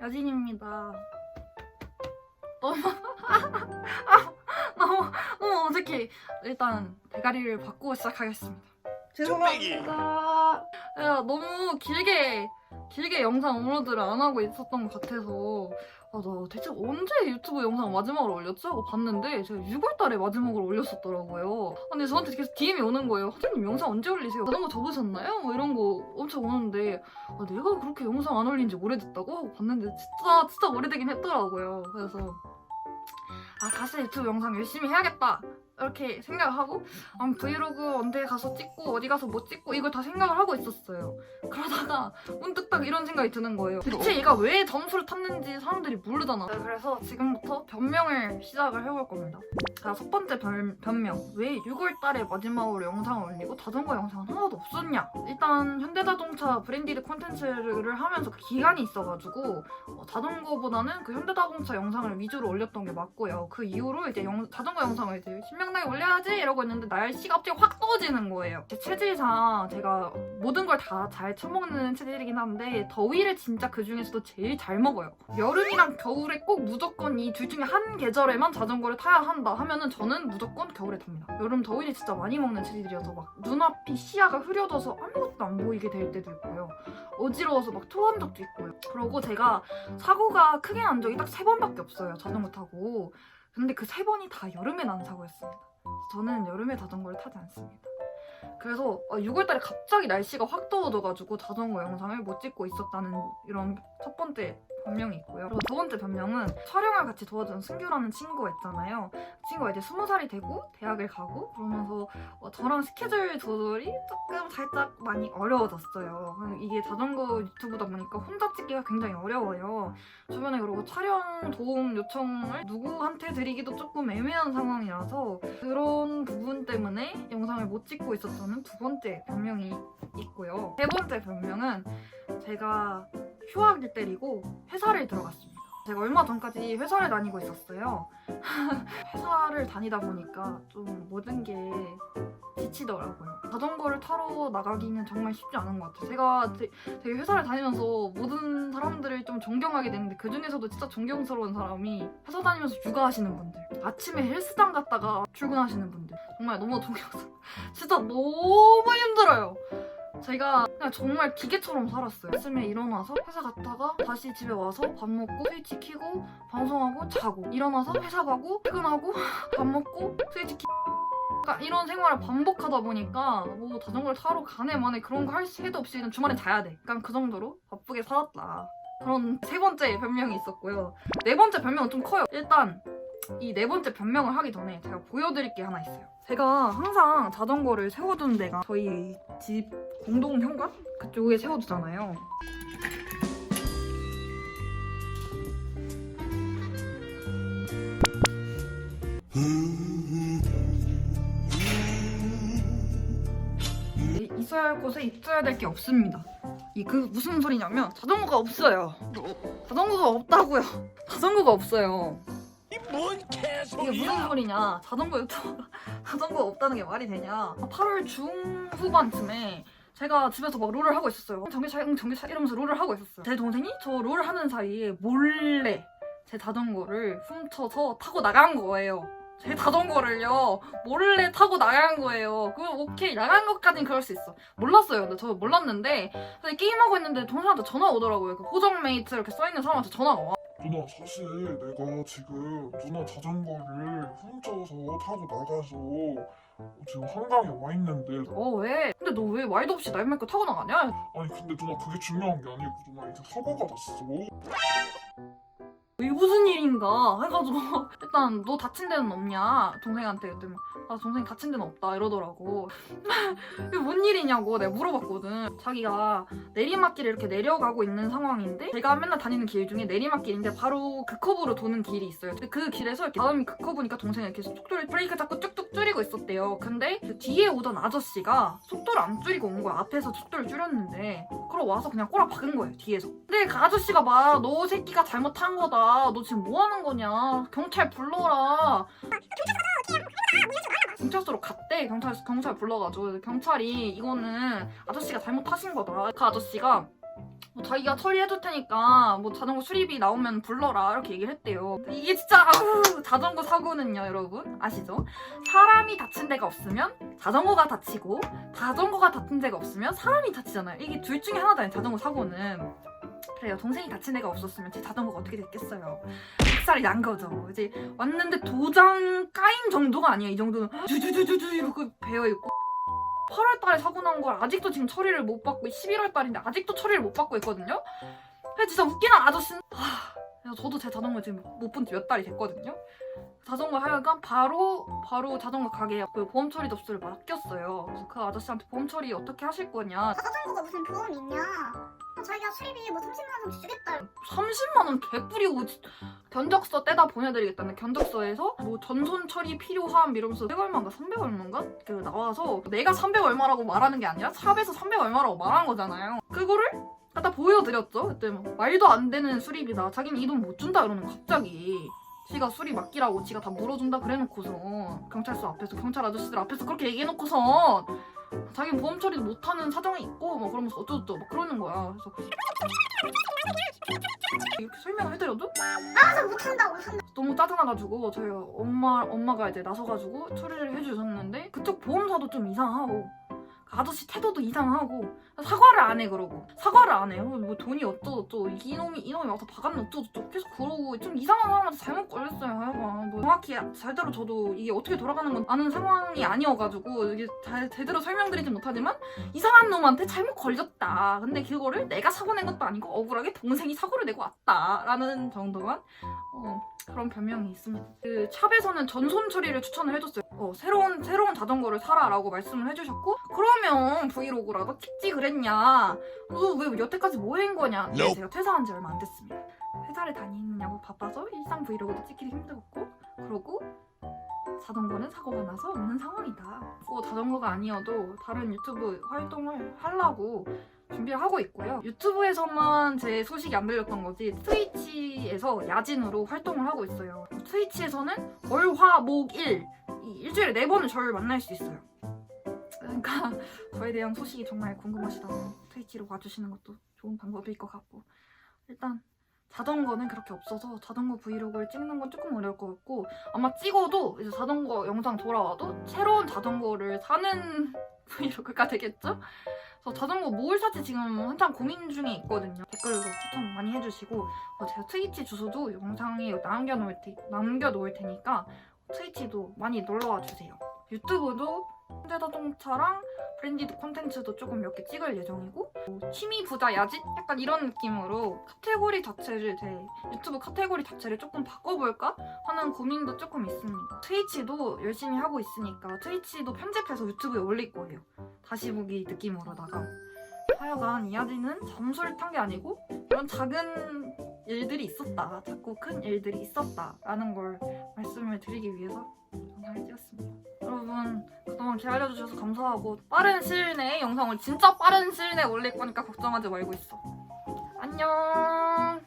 여진입니다. 너무 아, 너무 너무 어색해. 일단 대가리를 받고 시작하겠습니다. 죄송합니다. 내가 너무 길게 길게 영상 업로드를 안 하고 있었던 것 같아서 아, 나 대체 언제 유튜브 영상 마지막으로 올렸지? 하고 봤는데 제가 6월달에 마지막으로 올렸었더라고요. 아, 근데 저한테 계속 DM이 오는 거예요. 하진님 영상 언제 올리세요? 그런 거 적으셨나요? 뭐 이런 거 엄청 오는데 아, 내가 그렇게 영상 안 올린 지 오래됐다고? 하고 봤는데 진짜 진짜 오래되긴 했더라고요. 그래서 아 다시 유튜브 영상 열심히 해야겠다. 이렇게 생각하고 아, 브이로그 언제 가서 찍고 어디 가서 뭐 찍고 이걸 다 생각을 하고 있었어요. 그러다가 문득 딱 이런 생각이 드는 거예요. 대체 얘가 왜 점수를 탔는지 사람들이 모르잖아. 네, 그래서 지금부터 변명을 시작을 해볼 겁니다. 자, 첫 번째 변, 변명. 왜 6월 달에 마지막으로 영상을 올리고 자전거 영상은 하나도 없었냐? 일단 현대자동차 브랜디드 콘텐츠를 하면서 그 기간이 있어가지고 어, 자전거보다는 그 현대자동차 영상을 위주로 올렸던 게 맞고요. 그 이후로 이제 영- 자전거 영상을 이제 신명 나게 올려야지 이러고 있는데 날씨가 갑자기 확 떨어지는 거예요. 제 체질상 제가 모든 걸 다 잘 처먹는 체질이긴 한데 더위를 진짜 그 중에서도 제일 잘 먹어요. 여름이랑 겨울에 꼭 무조건 이 둘 중에 한 계절에만 자전거를 타야 한다 하면은 저는 무조건 겨울에 탑니다. 여름 더위를 진짜 많이 먹는 체질이어서 막 눈앞이 시야가 흐려져서 아무것도 안 보이게 될 때도 있고요. 어지러워서 막 토한 적도 있고요. 그리고 제가 사고가 크게 난 적이 딱 세 번밖에 없어요. 자전거 타고. 근데 그 세 번이 다 여름에 난 사고였습니다. 저는 여름에 자전거를 타지 않습니다. 그래서 6월달에 갑자기 날씨가 확 더워져가지고 자전거 영상을 못 찍고 있었다는 이런 첫 번째 변명이 있고요. 그리고 두 번째 변명은 촬영을 같이 도와준 승규라는 친구가 있잖아요. 그 친구가 이제 스무 살이 되고 대학을 가고 그러면서 어, 저랑 스케줄 조절이 조금 살짝 많이 어려워졌어요. 이게 자전거 유튜브다 보니까 혼자 찍기가 굉장히 어려워요. 주변에 그리고 촬영 도움 요청을 누구한테 드리기도 조금 애매한 상황이라서 그런 부분 때문에 영상을 못 찍고 있었다는 두 번째 변명이 있고요. 세 번째 변명은 제가 휴학을 때리고 회사를 들어갔습니다. 제가 얼마 전까지 회사를 다니고 있었어요. 회사를 다니다 보니까 좀 모든 게 지치더라고요. 자전거를 타러 나가기는 정말 쉽지 않은 것 같아요. 제가 되- 되게 회사를 다니면서 모든 사람들을 좀 존경하게 되는데 그 중에서도 진짜 존경스러운 사람이 회사 다니면서 육아하시는 분들, 아침에 헬스장 갔다가 출근하시는 분들 정말 너무 존경스러워. 진짜 너무 힘들어요. 제가 그냥 정말 기계처럼 살았어요. 아침에 일어나서 회사 갔다가 다시 집에 와서 밥 먹고 스위치 켜고 방송하고 자고 일어나서 회사 가고 퇴근하고 밥 먹고 스위치 키 약간 이런 생활을 반복하다 보니까 뭐 자전거를 타러 가네 마네 그런 거 할 새도 없이 그냥 주말에 자야 돼. 약간 그 정도로 바쁘게 살았다. 그런 세 번째 변명이 있었고요. 네 번째 변명은 좀 커요. 일단 이 네 번째 변명을 하기 전에 제가 보여드릴 게 하나 있어요. 제가 항상 자전거를 세워두는 데가 저희 집 공동 현관 그쪽에 세워두잖아요. 이- 있어야 할 곳에 있어야 될 게 없습니다. 이 그 무슨 소리냐면 자전거가 없어요. 자전거가 없다고요. 자전거가 없어요. 뭔 이게 개소리야? 무슨 소리냐? 자전거 유튜버가 자전거가 없다는 게 말이 되냐? 8월 중후반쯤에 제가 집에서 막 롤을 하고 있었어요. 응, 전기차, 응, 전기차 이러면서 롤을 하고 있었어요. 제 동생이 저 롤을 하는 사이에 몰래 제 자전거를 훔쳐서 타고 나간 거예요. 제 자전거를요 몰래 타고 나간 거예요. 그럼 오케이 나간 것까진 그럴 수 있어. 몰랐어요. 근데 저 몰랐는데 게임하고 있는데 동생한테 전화 오더라고요. 그 호정 메이트 이렇게 써 있는 사람한테 전화가 와. 누나 사실 내가 지금 누나 자전거를 훔쳐서 타고 나가서 지금 한강에 와 있는데 어 왜? 근데 너 왜 말도 없이 날 믿고 타고 나가냐? 아니 근데 누나 그게 중요한 게 아니고 누나 이제 사고가 났어 이게 무슨 일인가 해가지고 일단 너 다친 데는 없냐? 동생한테 그랬더니 아 동생이 다친 데는 없다 이러더라고. 이게 뭔 일이냐고 내가 물어봤거든. 자기가 내리막길을 이렇게 내려가고 있는 상황인데 제가 맨날 다니는 길 중에 내리막길인데 바로 그 커브로 도는 길이 있어요. 근데 그 길에서 이렇게 다음이 그 커브니까 동생이 이렇게 속도를 브레이크 잡고 쭉쭉 줄이고 있었대요. 근데 그 뒤에 오던 아저씨가 속도를 안 줄이고 온 거야. 앞에서 속도를 줄였는데 그러고 와서 그냥 꼬라 박은 거예요 뒤에서. 근데 그 아저씨가 막 너 새끼가 잘못한 거다 너 지금 뭐 하는 거냐 경찰 불러라 경찰서로 갔대 경찰 경찰 불러가지고 경찰이 이거는 아저씨가 잘못하신 거다 그 아저씨가 뭐 자기가 처리해줄 테니까 뭐 자전거 수리비 나오면 불러라 이렇게 얘기를 했대요. 이게 진짜 아우 자전거 사고는요 여러분 아시죠? 사람이 다친 데가 없으면 자전거가 다치고 자전거가 다친 데가 없으면 사람이 다치잖아요. 이게 둘 중에 하나잖아요 자전거 사고는. 그래요 동생이 다친 데가 없었으면 제 자전거가 어떻게 됐겠어요. 박살이 난 거죠. 이제 왔는데 도장 까인 정도가 아니에요. 이 정도는 주주주주주 이러고 배어 있고. 8월 달에 사고 난 걸 아직도 지금 처리를 못 받고 11월 달인데 아직도 처리를 못 받고 있거든요. 진짜 웃기는 아저씨는 하, 그래서 저도 제 자전거 지금 못 본 지 몇 달이 됐거든요. 자전거 하여간 바로 바로 자전거 가게에 그 보험 처리 접수를 맡겼어요. 그래서 그 아저씨한테 보험 처리 어떻게 하실 거냐. 자전거가 무슨 보험이 있냐? 아, 자기가 수리비 뭐 30만 원 주겠다. 30만 원 개뿌리고 지- 견적서 떼다 보내드리겠다는 견적서에서 뭐 전손 처리 필요함 이러면서 100 얼마인가 300 얼마인가 그 나와서 내가 300 얼마라고 말하는 게 아니라 샵에서 300 얼마라고 말한 거잖아요. 그거를 갖다 보여드렸죠. 그때 뭐 말도 안 되는 수리비다. 자기는 이 돈 못 준다 이러는 갑자기. 지가 수리 맡기라고 지가 다 물어준다 그래놓고서 경찰서 앞에서 경찰 아저씨들 앞에서 그렇게 얘기해놓고서 자기는 보험 처리도 못하는 사정이 있고 막 그러면서 어쩌고저쩌고 막 그러는 거야. 그래서 이렇게 설명을 해드려도 아, 저 못한다, 못한다. 너무 짜증나가지고 저희 엄마 엄마가 이제 나서가지고 처리를 해주셨는데 그쪽 보험사도 좀 이상하고 그 아저씨 태도도 이상하고 사과를 안 해 그러고. 사과를 안 해요? 뭐 돈이 어쩌고저쩌고. 이놈이 이놈이 와서 박았네 어쩌고저쩌고. 계속 그러고. 좀 이상한 사람한테 잘못 걸렸어요 하여간. 뭐 정확히 제대로 저도 이게 어떻게 돌아가는 건 아는 상황이 아니어가지고 이게 잘 제대로 설명드리진 못하지만 이상한 놈한테 잘못 걸렸다. 근데 그거를 내가 사고 낸 것도 아니고 억울하게 동생이 사고를 내고 왔다라는 정도만 어, 그런 변명이 있습니다. 그 샵에서는 전손 처리를 추천을 해줬어요. 어, 새로운 새로운 자전거를 사라라고 말씀을 해주셨고 그러면 브이로그라도 찍지 그랬냐? 너 왜 여태까지 뭐 한 거냐? 네, 제가 퇴사한 지 얼마 안 됐습니다. 회사를 다니느냐고 바빠서 일상 브이로그도 찍기도 힘들었고 그러고 자전거는 사고가 나서 없는 상황이다. 꼭 자전거가 아니어도 다른 유튜브 활동을 하려고 준비를 하고 있고요. 유튜브에서만 제 소식이 안 들렸던 거지 트위치에서 야진으로 활동을 하고 있어요. 트위치에서는 월, 화, 목, 일이 일주일에 네 번은 저를 만날 수 있어요. 그러니까 저에 대한 소식이 정말 궁금하시다면 트위치로 와주시는 것도 좋은 방법일 것 같고 일단 자전거는 그렇게 없어서 자전거 브이로그를 찍는 건 조금 어려울 것 같고 아마 찍어도 이제 자전거 영상 돌아와도 새로운 자전거를 사는 브이로그가 되겠죠? 그래서 자전거 뭘 살지 지금 한참 고민 중에 있거든요. 댓글로 추천 많이 해주시고 어, 제가 트위치 주소도 영상에 남겨놓을, 테, 남겨놓을 테니까 트위치도 많이 놀러와 주세요. 유튜브도 현대 자동차랑 브랜디드 콘텐츠도 조금 몇 개 찍을 예정이고 뭐 취미 부자 야짓 약간 이런 느낌으로 카테고리 자체를 제 유튜브 카테고리 자체를 조금 바꿔볼까 하는 고민도 조금 있습니다. 트위치도 열심히 하고 있으니까 트위치도 편집해서 유튜브에 올릴 거예요. 다시 보기 느낌으로다가 하여간 이야기는 점수를 탄 게 아니고 이런 작은 일들이 있었다. 작고 큰 일들이 있었다 라는 걸 말씀을 드리기 위해서 영상을 찍었습니다. 여러분 그동안 기다려주셔서 감사하고 빠른 시일 내에 영상을 진짜 빠른 시일 내에 올릴 거니까 걱정하지 말고 있어. 안녕